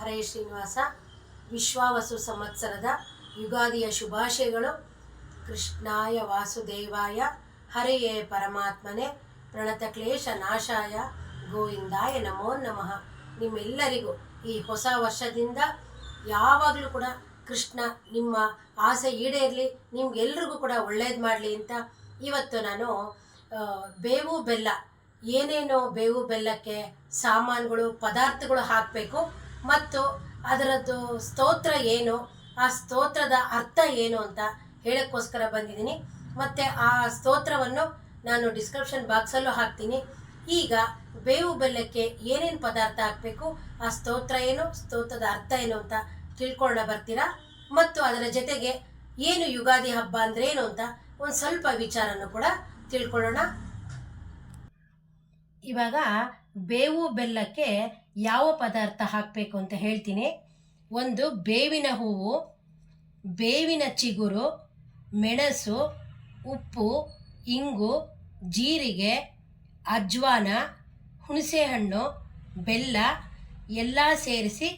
ಹರೇ ಶ್ರೀನಿವಾಸ. ವಿಶ್ವಾವಸು ಸಂವತ್ಸರದ ಯುಗಾದಿಯ ಶುಭಾಶಯಗಳು. ಕೃಷ್ಣಾಯ ವಾಸುದೇವಾಯ. ಹರೆಯೇ ಪರಮಾತ್ಮನೆ. ಪ್ರಣತ ಕ್ಲೇಶ ನಾಶಾಯ. ಗೋವಿಂದಾಯ ನಮೋ ನಮಃ. ನಿಮ್ಮೆಲ್ಲರಿಗೂ ಈ ಹೊಸ ವರ್ಷದಿಂದ ಯಾವಾಗಲೂ ಕೂಡ ಕೃಷ್ಣ ನಿಮ್ಮ ಆಸೆ ಈಡೇರಲಿ, ನಿಮ್ಗೆಲ್ರಿಗೂ ಕೂಡ ಒಳ್ಳೇದು ಮಾಡಲಿ ಅಂತ ಇವತ್ತು ನಾನು ಬೇವು ಬೆಲ್ಲ, ಏನೇನು ಬೇವು ಬೆಲ್ಲಕ್ಕೆ ಸಾಮಾನುಗಳು, ಪದಾರ್ಥಗಳು ಹಾಕಬೇಕು. ಮತ್ತು ಅದರದ್ದು ಸ್ತೋತ್ರ ಏನು, ಆ ಸ್ತೋತ್ರದ ಅರ್ಥ ಏನು ಅಂತ ಹೇಳೋಕ್ಕೋಸ್ಕರ ಬಂದಿದ್ದೀನಿ. ಮತ್ತು ಆ ಸ್ತೋತ್ರವನ್ನು ನಾನು ಡಿಸ್ಕ್ರಿಪ್ಷನ್ ಬಾಕ್ಸಲ್ಲೂ ಹಾಕ್ತೀನಿ. ಈಗ ಬೇವು ಬೆಲ್ಲಕ್ಕೆ ಏನೇನು ಪದಾರ್ಥ ಹಾಕಬೇಕು, ಆ ಸ್ತೋತ್ರ ಏನು, ಸ್ತೋತ್ರದ ಅರ್ಥ ಏನು ಅಂತ ತಿಳ್ಕೊಳ್ಳ ಬರ್ತೀರಾ? ಮತ್ತು ಅದರ ಜೊತೆಗೆ ಏನು ಯುಗಾದಿ ಹಬ್ಬ ಅಂದ್ರೆ ಏನು ಅಂತ ಒಂದು ಸ್ವಲ್ಪ ವಿಚಾರನೂ ಕೂಡ ತಿಳ್ಕೊಳ್ಳೋಣ. ಇವಾಗ ಬೇವು ಬೆಲ್ಲಕ್ಕೆ ಯಾವ ಪದಾರ್ಥ ಹಾಕಬೇಕು ಅಂತ ಹೇಳ್ತೀನಿ. ಒಂದು ಬೇವಿನ ಹೂವು, ಬೇವಿನ ಚಿಗುರು, ಮೆಣಸು, ಉಪ್ಪು, ಇಂಗು, ಜೀರಿಗೆ, ಅಜ್ವಾನ, ಹುಣಸೆಹಣ್ಣು, ಬೆಲ್ಲ ಎಲ್ಲ ಸೇರಿಸಿ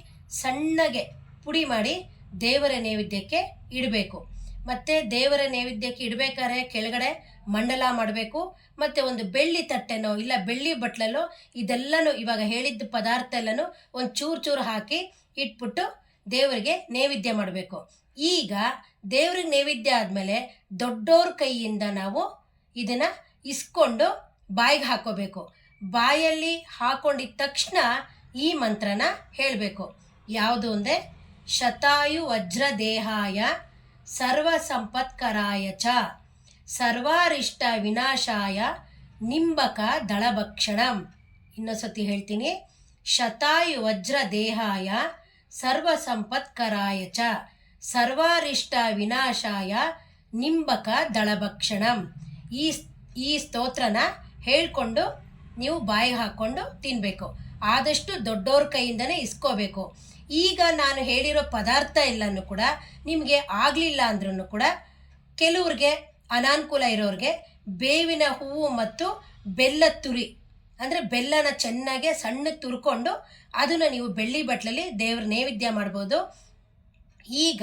ಸಣ್ಣಗೆ ಪುಡಿ ಮಾಡಿ ದೇವರ ನೈವೇದ್ಯಕ್ಕೆ ಇಡಬೇಕು. ಮತ್ತು ದೇವರ ನೈವೇದ್ಯಕ್ಕೆ ಇಡಬೇಕಾದ್ರೆ ಕೆಳಗಡೆ ಮಂಡಲ ಮಾಡಬೇಕು, ಮತ್ತು ಒಂದು ಬೆಳ್ಳಿ ತಟ್ಟೆನೋ ಇಲ್ಲ ಬೆಳ್ಳಿ ಬಟ್ಲಲ್ಲೋ ಇದೆಲ್ಲನೂ ಇವಾಗ ಹೇಳಿದ್ದ ಪದಾರ್ಥ ಎಲ್ಲನೂ ಒಂದು ಚೂರು ಚೂರು ಹಾಕಿ ಇಟ್ಬಿಟ್ಟು ದೇವರಿಗೆ ನೈವೇದ್ಯ ಮಾಡಬೇಕು. ಈಗ ದೇವ್ರಿಗೆ ನೈವೇದ್ಯ ಆದಮೇಲೆ ದೊಡ್ಡೋರ ಕೈಯಿಂದ ನಾವು ಇದನ್ನು ಇಸ್ಕೊಂಡು ಬಾಯಿಗೆ ಹಾಕೋಬೇಕು. ಬಾಯಲ್ಲಿ ಹಾಕೊಂಡಿದ್ದ ತಕ್ಷಣ ಈ ಮಂತ್ರನ ಹೇಳಬೇಕು. ಯಾವುದು ಅಂದರೆ, ಶತಾಯು ವಜ್ರ ದೇಹಾಯ ಸರ್ವ ಸಂಪತ್ಕರಾಯ ಚ. ಸರ್ವಾರಿಷ್ಟ ವಿನಾಶಾಯ ನಿಂಬಕ ದಳಭಕ್ಷಣಂ. ಇನ್ನೊಂದ್ಸತಿ ಹೇಳ್ತೀನಿ. ಶತಾಯು ವಜ್ರ ದೇಹಾಯ ಸರ್ವ ಸಂಪತ್ಕರಾಯ ಚ ಸರ್ವಾರಿಷ್ಟ ವಿನಾಶಾಯ ನಿಂಬಕ ದಳಭಕ್ಷಣಂ. ಈ ಈ ಸ್ತೋತ್ರನ ಹೇಳ್ಕೊಂಡು ನೀವು ಬಾಯಿಗೆ ಹಾಕ್ಕೊಂಡು ತಿನ್ನಬೇಕು ಆದಷ್ಟು ದೊಡ್ಡವ್ರ ಕೈಯಿಂದನೇ ಇಸ್ಕೋಬೇಕು. ಈಗ ನಾನು ಹೇಳಿರೋ ಪದಾರ್ಥ ಎಲ್ಲನೂ ಕೂಡ ನಿಮಗೆ ಆಗಲಿಲ್ಲ ಅಂದ್ರೂ ಕೂಡ ಕೆಲವ್ರಿಗೆ ಅನಾನುಕೂಲ ಇರೋರಿಗೆ ಬೇವಿನ ಹೂವು ಮತ್ತು ಬೆಲ್ಲ ತುರಿ, ಅಂದರೆ ಬೆಲ್ಲನ ಚೆನ್ನಾಗಿ ಸಣ್ಣ ತುರ್ಕೊಂಡು ಅದನ್ನು ನೀವು ಬೆಳ್ಳಿ ಬಟ್ಲಲ್ಲಿ ದೇವ್ರ ನೈವೇದ್ಯ ಮಾಡ್ಬೋದು. ಈಗ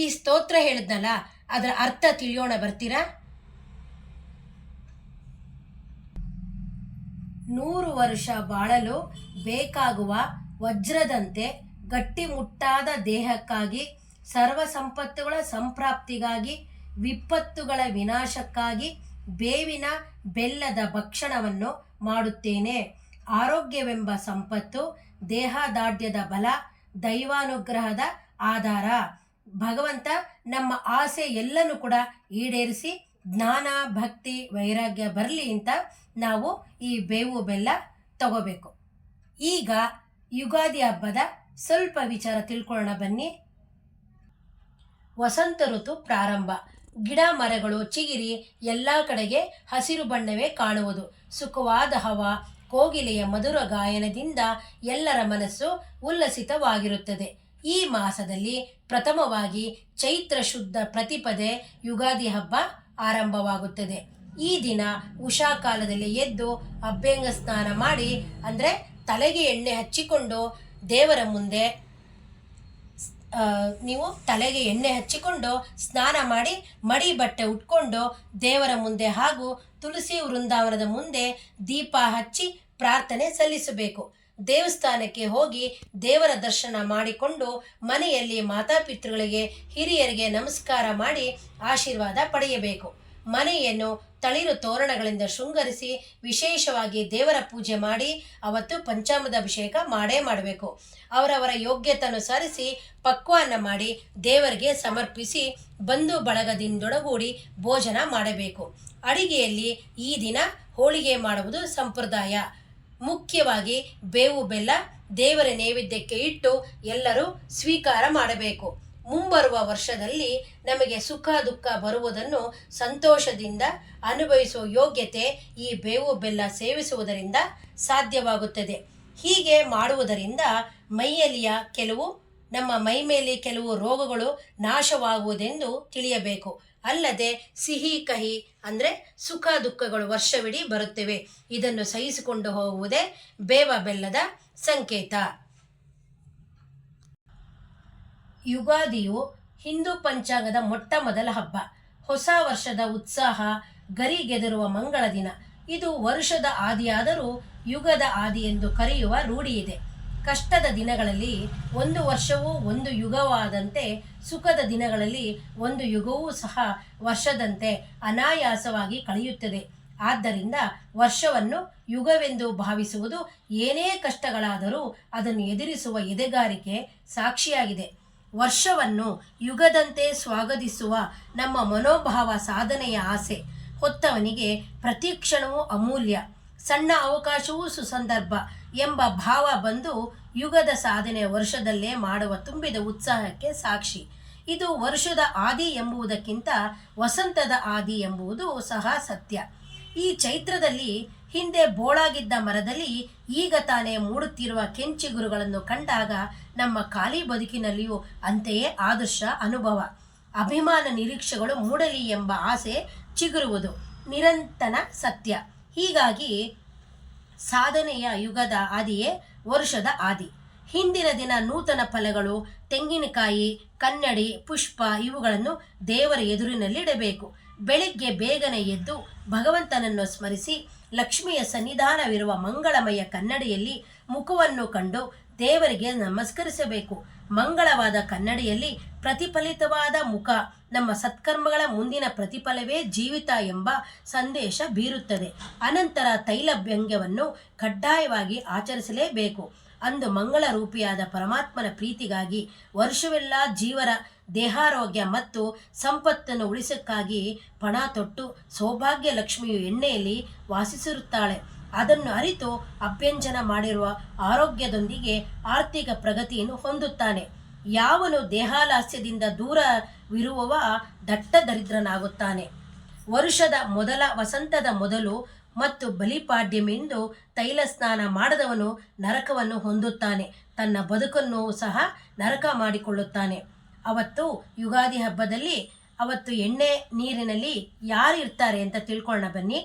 ಈ ಸ್ತೋತ್ರ ಹೇಳಿದ್ನಲ್ಲ, ಅದರ ಅರ್ಥ ತಿಳಿಯೋಣ ಬರ್ತೀರಾ? ನೂರು ವರ್ಷ ಬಾಳಲು ಬೇಕಾಗುವ ವಜ್ರದಂತೆ ಗಟ್ಟಿಮುಟ್ಟಾದ ದೇಹಕ್ಕಾಗಿ, ಸರ್ವ ಸಂಪತ್ತುಗಳ ಸಂಪ್ರಾಪ್ತಿಗಾಗಿ ವಿಪತ್ತುಗಳ ವಿನಾಶಕ್ಕಾಗಿ ಬೇವಿನ ಬೆಲ್ಲದ ಭಕ್ಷಣವನ್ನು ಮಾಡುತ್ತೇನೆ. ಆರೋಗ್ಯವೆಂಬ ಸಂಪತ್ತು ದೇಹದಾಢ್ಯದ ಬಲ, ದೈವಾನುಗ್ರಹದ ಆಧಾರ. ಭಗವಂತ ನಮ್ಮ ಆಸೆ ಎಲ್ಲನೂ ಕೂಡ ಈಡೇರಿಸಿ ಜ್ಞಾನ, ಭಕ್ತಿ, ವೈರಾಗ್ಯ ಬರಲಿ ಅಂತ ನಾವು ಈ ಬೇವು ಬೆಲ್ಲ ತಗೋಬೇಕು. ಈಗ ಯುಗಾದಿ ಹಬ್ಬದ ಸ್ವಲ್ಪ ವಿಚಾರ ತಿಳ್ಕೊಳ್ಳೋಣ ಬನ್ನಿ. ವಸಂತ ಋತು ಪ್ರಾರಂಭ. ಗಿಡ ಮರಗಳು, ಚಿಗಿರಿ ಎಲ್ಲ ಕಡೆಗೆ ಹಸಿರು ಬಣ್ಣವೇ ಕಾಣುವುದು. ಸುಖವಾದ ಹವ, ಕೋಗಿಲೆಯ ಮಧುರ ಗಾಯನದಿಂದ ಎಲ್ಲರ ಮನಸ್ಸು ಉಲ್ಲಸಿತವಾಗಿರುತ್ತದೆ. ಈ ಮಾಸದಲ್ಲಿ ಪ್ರಥಮವಾಗಿ ಚೈತ್ರ ಶುದ್ಧ ಪ್ರತಿಪದೆ ಯುಗಾದಿ ಹಬ್ಬ ಆರಂಭವಾಗುತ್ತದೆ. ಈ ದಿನ ಉಷಾ ಕಾಲದಲ್ಲಿ ಎದ್ದು ಅಭ್ಯಂಗ ಸ್ನಾನ ಮಾಡಿ, ಅಂದರೆ ತಲೆಗೆ ಎಣ್ಣೆ ಹಚ್ಚಿಕೊಂಡು ದೇವರ ಮುಂದೆ ನೀವು ತಲೆಗೆ ಎಣ್ಣೆ ಹಚ್ಚಿಕೊಂಡು ಸ್ನಾನ ಮಾಡಿ ಮಡಿ ಬಟ್ಟೆ ಉಟ್ಕೊಂಡು ದೇವರ ಮುಂದೆ ಹಾಗೂ ತುಳಸಿ ವೃಂದಾವನದ ಮುಂದೆ ದೀಪ ಹಚ್ಚಿ ಪ್ರಾರ್ಥನೆ ಸಲ್ಲಿಸಬೇಕು. ದೇವಸ್ಥಾನಕ್ಕೆ ಹೋಗಿ ದೇವರ ದರ್ಶನ ಮಾಡಿಕೊಂಡು ಮನೆಯಲ್ಲಿ ಮಾತಾಪಿತೃಗಳಿಗೆ ಹಿರಿಯರಿಗೆ ನಮಸ್ಕಾರ ಮಾಡಿ ಆಶೀರ್ವಾದ ಪಡೆಯಬೇಕು. ಮನೆಯನ್ನು ತಳಿರು ತೋರಣಗಳಿಂದ ಶೃಂಗರಿಸಿ ವಿಶೇಷವಾಗಿ ದೇವರ ಪೂಜೆ ಮಾಡಿ ಅವತ್ತು ಪಂಚಾಮೃತ ಅಭಿಷೇಕ ಮಾಡೇ ಮಾಡಬೇಕು. ಅವರವರ ಯೋಗ್ಯತನುಸರಿಸಿ ಪಕ್ವಾನ ಮಾಡಿ ದೇವರಿಗೆ ಸಮರ್ಪಿಸಿ ಬಂಧು ಬಳಗದಿಂದೊಡಗೂಡಿ ಭೋಜನ ಮಾಡಬೇಕು. ಅಡಿಗೆಯಲ್ಲಿ ಈ ದಿನ ಹೋಳಿಗೆ ಮಾಡುವುದು ಸಂಪ್ರದಾಯ. ಮುಖ್ಯವಾಗಿ ಬೇವು ಬೆಲ್ಲ ದೇವರ ನೈವೇದ್ಯಕ್ಕೆ ಇಟ್ಟು ಎಲ್ಲರೂ ಸ್ವೀಕಾರ ಮಾಡಬೇಕು. ಮುಂಬರುವ ವರ್ಷದಲ್ಲಿ ನಮಗೆ ಸುಖ ದುಃಖ ಬರುವುದನ್ನು ಸಂತೋಷದಿಂದ ಅನುಭವಿಸುವ ಯೋಗ್ಯತೆ ಈ ಬೇವು ಬೆಲ್ಲ ಸೇವಿಸುವುದರಿಂದ ಸಾಧ್ಯವಾಗುತ್ತದೆ. ಹೀಗೆ ಮಾಡುವುದರಿಂದ ಮೈಯಲ್ಲಿಯ ಕೆಲವು, ನಮ್ಮ ಮೈ ಮೇಲೆ ಕೆಲವು ರೋಗಗಳು ನಾಶವಾಗುವುದೆಂದು ತಿಳಿಯಬೇಕು. ಅಲ್ಲದೆ ಸಿಹಿ, ಕಹಿ ಅಂದರೆ ಸುಖ ದುಃಖಗಳು ವರ್ಷವಿಡೀ ಬರುತ್ತವೆ. ಇದನ್ನು ಸಹಿಸಿಕೊಂಡು ಹೋಗುವುದೇ ಬೇವ ಬೆಲ್ಲದ ಸಂಕೇತ. ಯುಗಾದಿಯು ಹಿಂದೂ ಪಂಚಾಂಗದ ಮೊಟ್ಟ ಮೊದಲ ಹಬ್ಬ. ಹೊಸ ವರ್ಷದ ಉತ್ಸಾಹ ಗರಿಗೆದರುವ ಮಂಗಳ ದಿನ. ಇದು ವರುಷದ ಆದಿಯಾದರೂ ಯುಗದ ಆದಿ ಎಂದು ಕರೆಯುವ ರೂಢಿಯಿದೆ. ಕಷ್ಟದ ದಿನಗಳಲ್ಲಿ ಒಂದು ವರ್ಷವೂ ಒಂದು ಯುಗವಾದಂತೆ, ಸುಖದ ದಿನಗಳಲ್ಲಿ ಒಂದು ಯುಗವೂ ಸಹ ವರ್ಷದಂತೆ ಅನಾಯಾಸವಾಗಿ ಕಳೆಯುತ್ತದೆ. ಆದ್ದರಿಂದ ವರ್ಷವನ್ನು ಯುಗವೆಂದು ಭಾವಿಸುವುದು ಏನೇ ಕಷ್ಟಗಳಾದರೂ ಅದನ್ನು ಎದುರಿಸುವ ಎದೆಗಾರಿಕೆ ಸಾಕ್ಷಿಯಾಗಿದೆ. ವರ್ಷವನ್ನು ಯುಗದಂತೆ ಸ್ವಾಗತಿಸುವ ನಮ್ಮ ಮನೋಭಾವ ಸಾಧನೆಯ ಆಸೆ. ಹೊತ್ತವನಿಗೆ ಪ್ರತಿ ಕ್ಷಣವೂ ಅಮೂಲ್ಯ. ಸಣ್ಣ ಅವಕಾಶವೂ ಸುಸಂದರ್ಭ ಎಂಬ ಭಾವ ಬಂದು ಯುಗದ ಸಾಧನೆ ವರ್ಷದಲ್ಲೇ ಮಾಡುವ ತುಂಬಿದ ಉತ್ಸಾಹಕ್ಕೆ ಸಾಕ್ಷಿ. ಇದು ವರ್ಷದ ಆದಿ ಎಂಬುದಕ್ಕಿಂತ ವಸಂತದ ಆದಿ ಎಂಬುದು ಸಹ ಸತ್ಯ. ಈ ಚೈತ್ರದಲ್ಲಿ ಹಿಂದೆ ಬೋಳಾಗಿದ್ದ ಮರದಲ್ಲಿ ಈಗ ತಾನೇ ಮೂಡುತ್ತಿರುವ ಕೆಂಚಿಗುರುಗಳನ್ನು ಕಂಡಾಗ ನಮ್ಮ ಖಾಲಿ ಬದುಕಿನಲ್ಲಿಯೂ ಅಂತೆಯೇ ಆದರ್ಶ ಅನುಭವ. ಅಭಿಮಾನ ನಿರೀಕ್ಷೆಗಳು ಮೂಡಲಿ ಎಂಬ ಆಸೆ ಚಿಗುರುವುದು ನಿರಂತನ ಸತ್ಯ. ಹೀಗಾಗಿ ಸಾಧನೆಯ ಯುಗದ ಆದಿಯೇ ವರುಷದ ಆದಿ. ಹಿಂದಿನ ದಿನ ನೂತನ ಫಲಗಳು ತೆಂಗಿನಕಾಯಿ, ಕನ್ನಡಿ, ಪುಷ್ಪ ಇವುಗಳನ್ನು ದೇವರ ಎದುರಿನಲ್ಲಿಡಬೇಕು. ಬೆಳಿಗ್ಗೆ ಬೇಗನೆ ಎದ್ದು ಭಗವಂತನನ್ನು ಸ್ಮರಿಸಿ ಲಕ್ಷ್ಮಿಯ ಸನ್ನಿಧಾನವಿರುವ ಮಂಗಳಮಯ ಕನ್ನಡಿಯಲ್ಲಿ ಮುಖವನ್ನು ಕಂಡು ದೇವರಿಗೆ ನಮಸ್ಕರಿಸಬೇಕು. ಮಂಗಳವಾದ ಕನ್ನಡಿಯಲ್ಲಿ ಪ್ರತಿಫಲಿತವಾದ ಮುಖ, ನಮ್ಮ ಸತ್ಕರ್ಮಗಳ ಮುಂದಿನ ಪ್ರತಿಫಲವೇ ಜೀವಿತ ಎಂಬ ಸಂದೇಶ ಬೀರುತ್ತದೆ. ಅನಂತರ ತೈಲಭ್ಯಂಗ್ಯವನ್ನು ಕಡ್ಡಾಯವಾಗಿ ಆಚರಿಸಲೇಬೇಕು. ಅಂದು ಮಂಗಳ ರೂಪಿಯಾದ ಪರಮಾತ್ಮನ ಪ್ರೀತಿಗಾಗಿ ವರ್ಷವೆಲ್ಲ ಜೀವರ ದೇಹಾರೋಗ್ಯ ಮತ್ತು ಸಂಪತ್ತನ್ನು ಉಳಿಸಕ್ಕಾಗಿ ಪಣ ತೊಟ್ಟು ಸೌಭಾಗ್ಯ ಲಕ್ಷ್ಮಿಯು ಎಣ್ಣೆಯಲ್ಲಿ ವಾಸಿಸಿರುತ್ತಾಳೆ. ಅದನ್ನು ಅರಿತು ಅಭ್ಯಂಜನ ಮಾಡಿರುವ ಆರೋಗ್ಯದೊಂದಿಗೆ ಆರ್ಥಿಕ ಪ್ರಗತಿಯನ್ನು ಹೊಂದುತ್ತಾನೆ. ಯಾವನು ದೇಹಾಲಾಸ್ಯದಿಂದ ದೂರವಿರುವವ ದಟ್ಟ ದರಿದ್ರನಾಗುತ್ತಾನೆ. ವರುಷದ ಮೊದಲ ವಸಂತದ ಮೊದಲು ಮತ್ತು ಬಲಿಪಾಡ್ಯಮೆಂದು ತೈಲ ಸ್ನಾನ ಮಾಡದವನು ನರಕವನ್ನು ಹೊಂದುತ್ತಾನೆ. ತನ್ನ ಬದುಕನ್ನು ಸಹ ನರಕ ಮಾಡಿಕೊಳ್ಳುತ್ತಾನೆ. ಅವತ್ತು ಯುಗಾದಿ ಹಬ್ಬದಲ್ಲಿ ಅವತ್ತು ಎಣ್ಣೆ ನೀರಿನಲ್ಲಿ ಯಾರು ಇರ್ತಾರೆ ಅಂತ ತಿಳ್ಕೊಳ್ಳೋಣ ಬನ್ನಿ.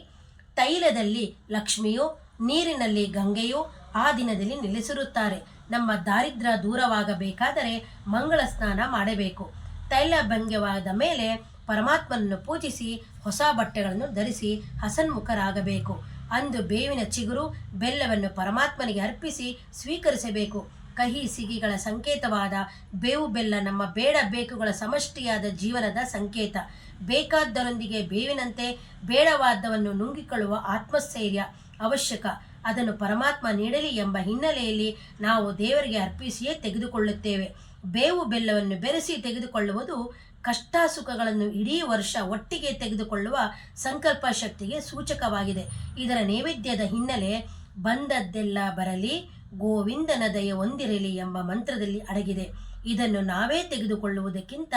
ತೈಲದಲ್ಲಿ ಲಕ್ಷ್ಮಿಯು, ನೀರಿನಲ್ಲಿ ಗಂಗೆಯು ಆ ದಿನದಲ್ಲಿ ನೆಲೆಸಿರುತ್ತಾರೆ. ನಮ್ಮ ದಾರಿದ್ರ್ಯ ದೂರವಾಗಬೇಕಾದರೆ ಮಂಗಳ ಸ್ನಾನ ಮಾಡಬೇಕು. ತೈಲ ಭಂಗ್ಯವಾದ ಮೇಲೆ ಪರಮಾತ್ಮನನ್ನು ಪೂಜಿಸಿ, ಹೊಸ ಬಟ್ಟೆಗಳನ್ನು ಧರಿಸಿ ಹಸನ್ಮುಖರಾಗಬೇಕು. ಅಂದು ಬೇವಿನ ಚಿಗುರು, ಬೆಲ್ಲವನ್ನು ಪರಮಾತ್ಮನಿಗೆ ಅರ್ಪಿಸಿ ಸ್ವೀಕರಿಸಬೇಕು. ಕಹಿ ಸಿಗಿಗಳ ಸಂಕೇತವಾದ ಬೇವು ಬೆಲ್ಲ ನಮ್ಮ ಬೇಡ ಬೇಕುಗಳ ಸಮಷ್ಟಿಯಾದ ಜೀವನದ ಸಂಕೇತ. ಬೇಕಾದ್ದರೊಂದಿಗೆ ಬೇವಿನಂತೆ ಬೇಡವಾದವನ್ನು ನುಂಗಿಕೊಳ್ಳುವ ಆತ್ಮಸ್ಥೈರ್ಯ ಅವಶ್ಯಕ. ಅದನ್ನು ಪರಮಾತ್ಮ ನೀಡಲಿ ಎಂಬ ಹಿನ್ನೆಲೆಯಲ್ಲಿ ನಾವು ದೇವರಿಗೆ ಅರ್ಪಿಸಿಯೇ ತೆಗೆದುಕೊಳ್ಳುತ್ತೇವೆ. ಬೇವು ಬೆಲ್ಲವನ್ನು ಬೆರೆಸಿ ತೆಗೆದುಕೊಳ್ಳುವುದು ಕಷ್ಟ ಸುಖಗಳನ್ನು ಇಡೀ ವರ್ಷ ಒಟ್ಟಿಗೆ ತೆಗೆದುಕೊಳ್ಳುವ ಸಂಕಲ್ಪ ಶಕ್ತಿಗೆ ಸೂಚಕವಾಗಿದೆ. ಇದರ ನೈವೇದ್ಯದ ಹಿನ್ನೆಲೆ ಬಂದದ್ದೆಲ್ಲ ಬರಲಿ ಗೋವಿಂದನ ದಯ ಹೊಂದಿರಲಿ ಎಂಬ ಮಂತ್ರದಲ್ಲಿ ಅಡಗಿದೆ. ಇದನ್ನು ನಾವೇ ತೆಗೆದುಕೊಳ್ಳುವುದಕ್ಕಿಂತ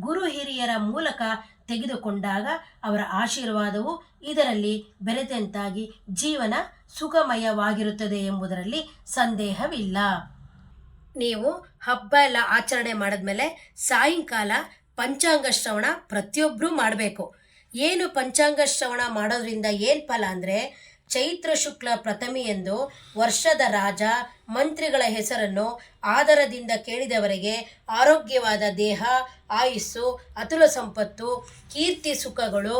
ಗುರು ಹಿರಿಯರ ಮೂಲಕ ತೆಗೆದುಕೊಂಡಾಗ ಅವರ ಆಶೀರ್ವಾದವು ಇದರಲ್ಲಿ ಬೆರೆತಂತಾಗಿ ಜೀವನ ಸುಖಮಯವಾಗಿರುತ್ತದೆ ಎಂಬುದರಲ್ಲಿ ಸಂದೇಹವಿಲ್ಲ. ನೀವು ಹಬ್ಬ ಎಲ್ಲ ಆಚರಣೆ ಮಾಡಿದ್ಮೇಲೆ ಸಾಯಂಕಾಲ ಪಂಚಾಂಗ ಶ್ರವಣ ಪ್ರತಿಯೊಬ್ಬರೂ ಮಾಡಬೇಕು. ಏನು ಪಂಚಾಂಗ ಶ್ರವಣ ಮಾಡೋದ್ರಿಂದ ಏನು ಫಲ ಅಂದರೆ ಚೈತ್ರ ಶುಕ್ಲ ಪ್ರಥಮಿಯೆಂದು ವರ್ಷದ ರಾಜ ಮಂತ್ರಿಗಳ ಹೆಸರನ್ನು ಆದರದಿಂದ ಕೇಳಿದವರಿಗೆ ಆರೋಗ್ಯವಾದ ದೇಹ, ಆಯುಸ್ಸು, ಅತುಲ ಸಂಪತ್ತು, ಕೀರ್ತಿ ಸುಖಗಳು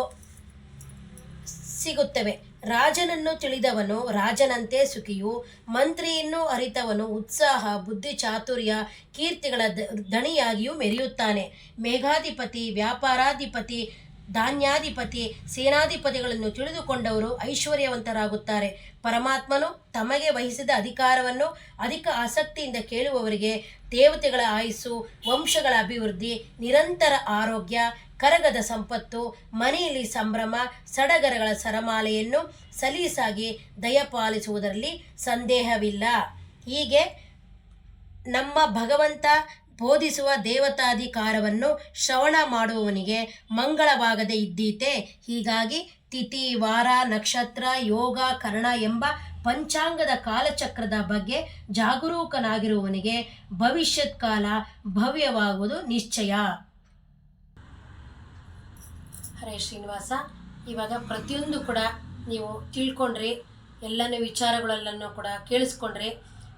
ಸಿಗುತ್ತವೆ. ರಾಜನನ್ನು ತಿಳಿದವನು ರಾಜನಂತೆ ಸುಖಿಯು, ಮಂತ್ರಿಯನ್ನು ಅರಿತವನು ಉತ್ಸಾಹ, ಬುದ್ಧಿ, ಚಾತುರ್ಯ, ಕೀರ್ತಿಗಳ ದಣಿಯಾಗಿಯೂ ಮೆರೆಯುತ್ತಾನೆ. ಮೇಘಾಧಿಪತಿ, ವ್ಯಾಪಾರಾಧಿಪತಿ ಧಾನ್ಯಾಧಿಪತಿ ಸೇನಾಧಿಪತಿಗಳನ್ನು ತಿಳಿದುಕೊಂಡವರು ಐಶ್ವರ್ಯವಂತರಾಗುತ್ತಾರೆ. ಪರಮಾತ್ಮನು ತಮಗೆ ವಹಿಸಿದ ಅಧಿಕಾರವನ್ನು ಅಧಿಕ ಆಸಕ್ತಿಯಿಂದ ಕೇಳುವವರಿಗೆ ದೇವತೆಗಳ ಆಯಸ್ಸು, ವಂಶಗಳ ಅಭಿವೃದ್ಧಿ, ನಿರಂತರ ಆರೋಗ್ಯ, ಕರಗದ ಸಂಪತ್ತು, ಮನೆಯಲ್ಲಿ ಸಂಭ್ರಮ, ಸಡಗರಗಳ ಸರಮಾಲೆಯನ್ನು ಸಲೀಸಾಗಿ ದಯಪಾಲಿಸುವುದರಲ್ಲಿ ಸಂದೇಹವಿಲ್ಲ. ಹೀಗೆ ನಮ್ಮ ಭಗವಂತ ಬೋಧಿಸುವ ದೇವತಾಧಿಕಾರವನ್ನು ಶ್ರವಣ ಮಾಡುವವನಿಗೆ ಮಂಗಳವಾಗದೆ ಇದ್ದೀತೆ. ಹೀಗಾಗಿ ತಿಥಿ, ವಾರ, ನಕ್ಷತ್ರ, ಯೋಗ, ಕರ್ಣ ಎಂಬ ಪಂಚಾಂಗದ ಕಾಲಚಕ್ರದ ಬಗ್ಗೆ ಜಾಗರೂಕನಾಗಿರುವವನಿಗೆ ಭವಿಷ್ಯತ್ ಕಾಲ ಭವ್ಯವಾಗುವುದು ನಿಶ್ಚಯ. ಹರೇ ಶ್ರೀನಿವಾಸ, ಇವಾಗ ಪ್ರತಿಯೊಂದು ಕೂಡ ನೀವು ತಿಳ್ಕೊಂಡ್ರಿ, ಎಲ್ಲನೂ ವಿಚಾರಗಳೆಲ್ಲನೂ ಕೂಡ ಕೇಳಿಸ್ಕೊಂಡ್ರಿ.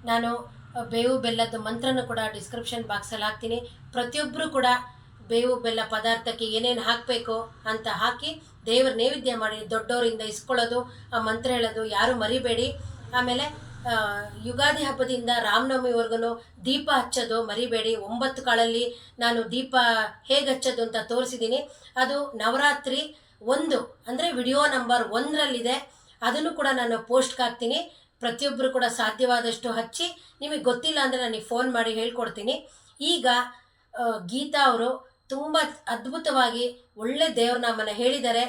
ನಾನು ಬೇವು ಬೆಲ್ಲದ ಮಂತ್ರನ ಕೂಡ ಡಿಸ್ಕ್ರಿಪ್ಷನ್ ಬಾಕ್ಸಲ್ಲಿ ಹಾಕ್ತೀನಿ. ಪ್ರತಿಯೊಬ್ಬರು ಕೂಡ ಬೇವು ಬೆಲ್ಲ ಪದಾರ್ಥಕ್ಕೆ ಏನೇನು ಹಾಕಬೇಕು ಅಂತ ಹಾಕಿ ದೇವರ ನೈವೇದ್ಯ ಮಾಡಿ ದೊಡ್ಡವರಿಂದ ಇಸ್ಕೊಳ್ಳೋದು, ಆ ಮಂತ್ರ ಹೇಳೋದು ಯಾರು ಮರಿಬೇಡಿ. ಆಮೇಲೆ ಯುಗಾದಿ ಹಬ್ಬದಿಂದ ರಾಮನವಮಿವರೆಗೂ ದೀಪ ಹಚ್ಚೋದು ಮರಿಬೇಡಿ. ಒಂಬತ್ತು ಕಾಳಲ್ಲಿ ನಾನು ದೀಪ ಹೇಗೆ ಹಚ್ಚೋದು ಅಂತ ತೋರಿಸಿದ್ದೀನಿ ಅದು ನವರಾತ್ರಿ ಒಂದು, ಅಂದರೆ ವಿಡಿಯೋ ನಂಬರ್ ಒಂದರಲ್ಲಿದೆ. ಅದನ್ನು ಕೂಡ ನಾನು ಪೋಸ್ಟ್ಗೆ ಹಾಕ್ತೀನಿ. ಪ್ರತಿಯೊಬ್ಬರು ಕೂಡ ಸಾಧ್ಯವಾದಷ್ಟು ಹಚ್ಚಿ, ನಿಮಗೆ ಗೊತ್ತಿಲ್ಲ ಅಂದರೆ ನನಗೆ ಫೋನ್ ಮಾಡಿ ಹೇಳ್ಕೊಡ್ತೀನಿ. ಈಗ ಗೀತಾ ಅವರು ತುಂಬ ಅದ್ಭುತವಾಗಿ ಒಳ್ಳೆ ದೇವ್ರ ನಾಮನ ಹೇಳಿದ್ದಾರೆ.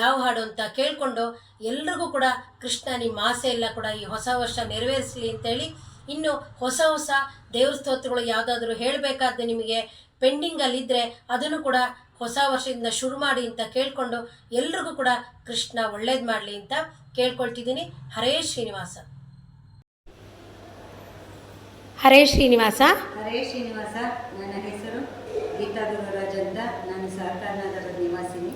ಯಾವ ಹಾಡು ಅಂತ ಕೇಳಿಕೊಂಡು ಎಲ್ರಿಗೂ ಕೂಡ ಕೃಷ್ಣ ನಿಮ್ಮ ಆಸೆ ಎಲ್ಲ ಕೂಡ ಈ ಹೊಸ ವರ್ಷ ನೆರವೇರಿಸಲಿ ಅಂತೇಳಿ ಇನ್ನು ಹೊಸ ಹೊಸ ದೇವ್ರ ಸ್ತೋತ್ರಗಳು ಯಾವುದಾದ್ರೂ ಹೇಳಬೇಕಾದ್ರೆ ನಿಮಗೆ ಪೆಂಡಿಂಗಲ್ಲಿದ್ದರೆ ಅದನ್ನು ಕೂಡ ಹೊಸ ವರ್ಷದಿಂದ ಶುರು ಮಾಡಿ ಅಂತ ಕೇಳಿಕೊಂಡು ಎಲ್ರಿಗೂ ಕೂಡ ಕೃಷ್ಣ ಒಳ್ಳೇದು ಮಾಡಲಿ ಅಂತ ಕೇಳ್ಕೊಳ್ತಿದ್ದೀನಿ. ಹರೇ ಶ್ರೀನಿವಾಸ. ಹರೇ ಶ್ರೀನಿವಾಸ. ಹರೇ ಶ್ರೀನಿವಾಸ. ನನ್ನ ಹೆಸರು ಗೀತಾ ದುರ್ಗರಾಜ್ ಅಂತ. ನಾನು ಸಹಕಾರ ನಗರದ ನಿವಾಸಿನಿ.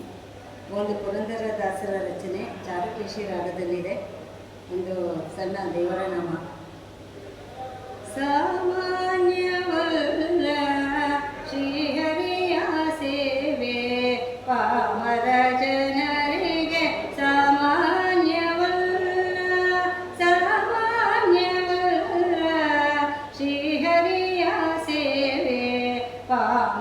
ಒಂದು ಪುರಂದರ ದಾಸರ ರಚನೆ ಚಾರುಕೇಶಿ ರಾಗದಲ್ಲಿದೆ. ಒಂದು ಸಣ್ಣ ದೇವರ ನಾಮ ಸಾಮಾನ್ಯವಲ್ಲ 干哈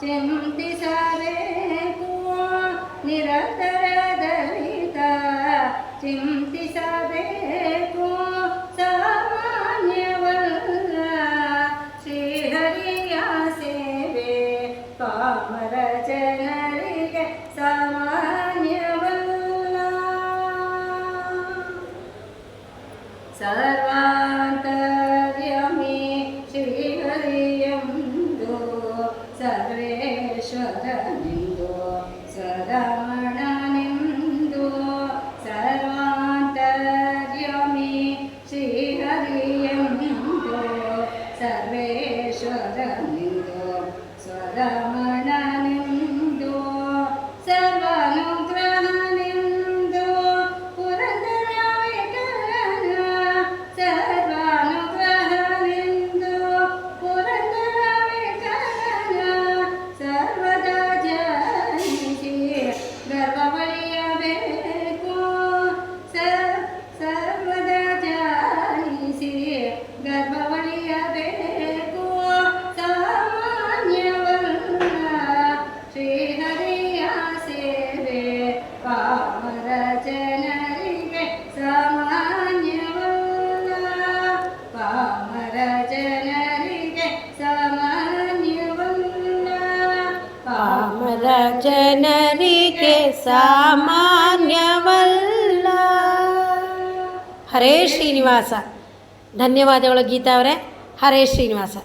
¡Suscríbete al! ಸಾಮಾನ್ಯವಲ್ಲ. ಹರೇ ಶ್ರೀನಿವಾಸ. ಧನ್ಯವಾದಗಳು ಗೀತಾ ಅವರೇ. ಹರೇ ಶ್ರೀನಿವಾಸ.